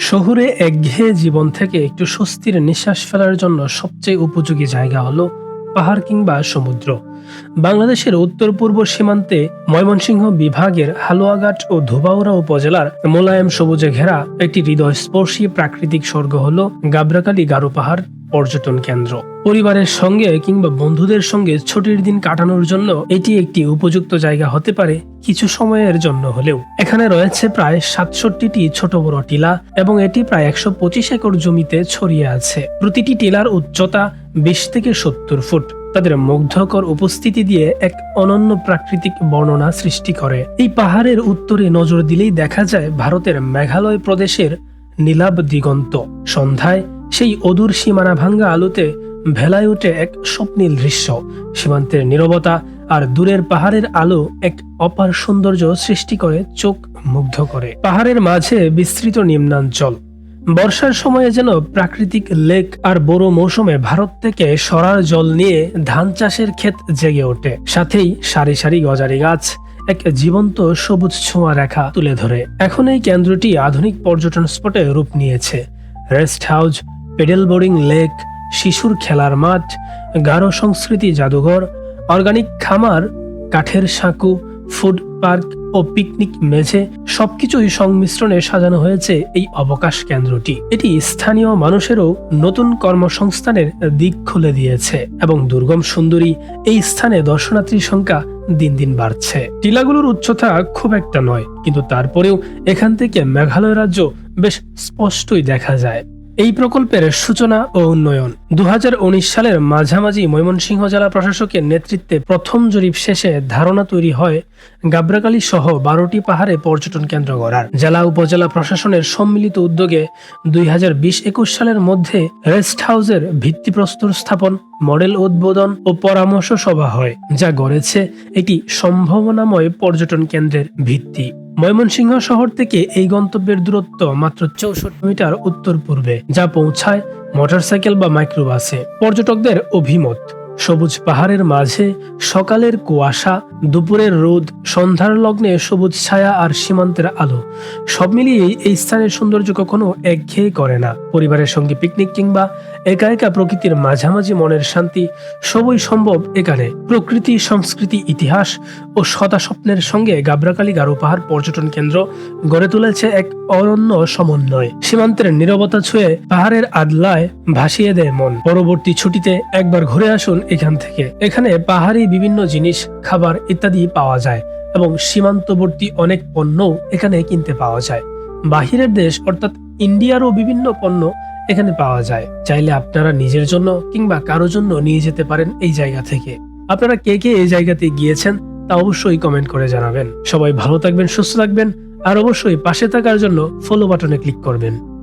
শহুরে একঘেয়ে জীবন থেকে একটু স্বস্তির নিঃশ্বাস ফেলার জন্য সবচেয়ে উপযোগী জায়গা হলো পাহাড় কিংবা সমুদ্র। বাংলাদেশের উত্তর পূর্ব সীমান্তে ময়মনসিংহ বিভাগের হালুয়াঘাট ও ধোবাউড়া উপজেলার মোলায়েম সবুজে ঘেরা একটি হৃদয়স্পর্শী প্রাকৃতিক স্বর্গ হল গাবরাকালী গারো পাহাড়। পর্যটন কেন্দ্র। পরিবারের সঙ্গে কিংবা বন্ধুদের সঙ্গে ছুটির দিন কাটানোর জন্য এটি একটি উপযুক্ত জায়গা হতে পারে কিছু সময়ের জন্য হলেও। এখানে রয়েছে প্রায় সাতষট্টিটি ছোট বড় টিলা এবং এটি প্রায় একশো পঁচিশ একর জমিতে ছড়িয়ে আছে। প্রতিটি টিলার উচ্চতা বিশ থেকে সত্তর ফুট। তাদের মুগ্ধকর উপস্থিতি দিয়ে এক অনন্য প্রাকৃতিক বর্ণনা সৃষ্টি করে। এই পাহাড়ের উত্তরে নজর দিলেই দেখা যায় ভারতের মেঘালয় প্রদেশের নীলাব দিগন্ত। সন্ধ্যায় সেই অদূর সীমানা ভাঙ্গা আলোতে ভেলায় ওঠে এক স্বপ্নীল দৃশ্য। সীমান্তের নীরবতা আর দূরের পাহাড়ের আলো এক অপার সৌন্দর্য সৃষ্টি করে, চোখ মুগ্ধ করে। পাহাড়ের মাঝে বিস্তৃত নিম্নাঞ্চল। বর্ষার সময়ে যেন প্রাকৃতিক লেক আর বড় মৌসুমে ভারত থেকে সরার জল নিয়ে ধান চাষের ক্ষেত জেগে ওঠে। সাথেই সারি সারি গজারি গাছ, এক জীবন্ত সবুজ ছোঁয়া রেখা তুলে ধরে। এখন এই কেন্দ্রটি আধুনিক পর্যটন স্পটে রূপ নিয়েছে। Rest house pedal boarding lake, শিশুর খেলার মাঠ, গারো সংস্কৃতি জাদুঘর, অর্গানিক খামার, কাঠের সাঁকু, ফুড পার্ক ও পিকনিক মেঝে সবকিছুই সংমিশ্রণে সাজানো হয়েছে এই অবকাশ কেন্দ্রটি। এটি স্থানীয় মানুষেরও নতুন কর্মসংস্থানের দিক খুলে দিয়েছে এবং দুর্গম সুন্দরী এই স্থানে দর্শনার্থীর সংখ্যা দিন দিন বাড়ছে। টিলাগুলোর উচ্চতা খুব একটা নয়, কিন্তু তারপরেও এখান থেকে মেঘালয় রাজ্য বেশ স্পষ্টই দেখা যায়। এই প্রকল্পের সূচনা ও উন্নয়ন। দুহাজার উনিশ সালের মাঝামাঝি ময়মনসিংহ জেলা প্রশাসকের নেতৃত্বে প্রথম জরিপ শেষে ধারণা তৈরি হয় গাবরাকালী সহ বারোটি পাহাড়ে পর্যটন কেন্দ্র গড়ার। জেলা উপজেলা প্রশাসনের সম্মিলিত উদ্যোগে দুই হাজার সালের মধ্যে রেস্ট হাউসের ভিত্তিপ্রস্তর স্থাপন, মডেল উদ্বোধন ও পরামর্শ সভা হয়, যা গড়েছে একটি সম্ভাবনাময় পর্যটন কেন্দ্রের ভিত্তি। ময়মনসিংহ শহর থেকে এই গন্তব্যের দূরত্ব মাত্র চৌষট্টি মিটার উত্তর পূর্বে, যা পৌঁছায় মোটরসাইকেল বা মাইক্রোবাসে। পর্যটকদের অভিমত, সবুজ পাহাড়ের মাঝে সকালের কুয়াশা, দুপুরের রোদ, সন্ধ্যার লগ্নে সবুজ ছায়া আর সীমান্তের আলো, সব মিলিয়ে এই স্থানের সৌন্দর্য কখনো একঘেয়ে করে না। পরিবারের সঙ্গে পিকনিক কিংবা একা একা প্রকৃতির মাঝামাঝি মনের শান্তি সবই সম্ভব এখানে। প্রকৃতি, সংস্কৃতি, ইতিহাস ও সদা স্বপ্নের সঙ্গে গাবরাকালী গারো পাহাড় পর্যটন কেন্দ্র গড়ে তুলেছে এক অনন্য সমন্বয়। সীমান্তের নীরবতা ছুঁয়ে পাহাড়ের আদলায় ভাসিয়ে দেয় মন। পরবর্তী ছুটিতে একবার ঘুরে আসুন এখান থেকে। এখানে পাহাড়ি বিভিন্ন জিনিস, খাবার ইত্যাদি পাওয়া যায় এবং সীমান্তবর্তী অনেক পণ্যও এখানে কিনতে পাওয়া যায়। বাহিরের দেশ, অর্থাৎ ইন্ডিয়ারও বিভিন্ন পণ্য এখানে পাওয়া যায়। চাইলে আপনারা নিজের জন্য কিংবা কারও জন্য নিয়ে যেতে পারেন এই জায়গা থেকে। আপনারা কে কে এই জায়গাতে গিয়েছেন তা অবশ্যই কমেন্ট করে জানাবেন। সবাই ভালো থাকবেন, সুস্থ থাকবেন, আর অবশ্যই পাশে থাকার জন্য ফলো বাটনে ক্লিক করবেন।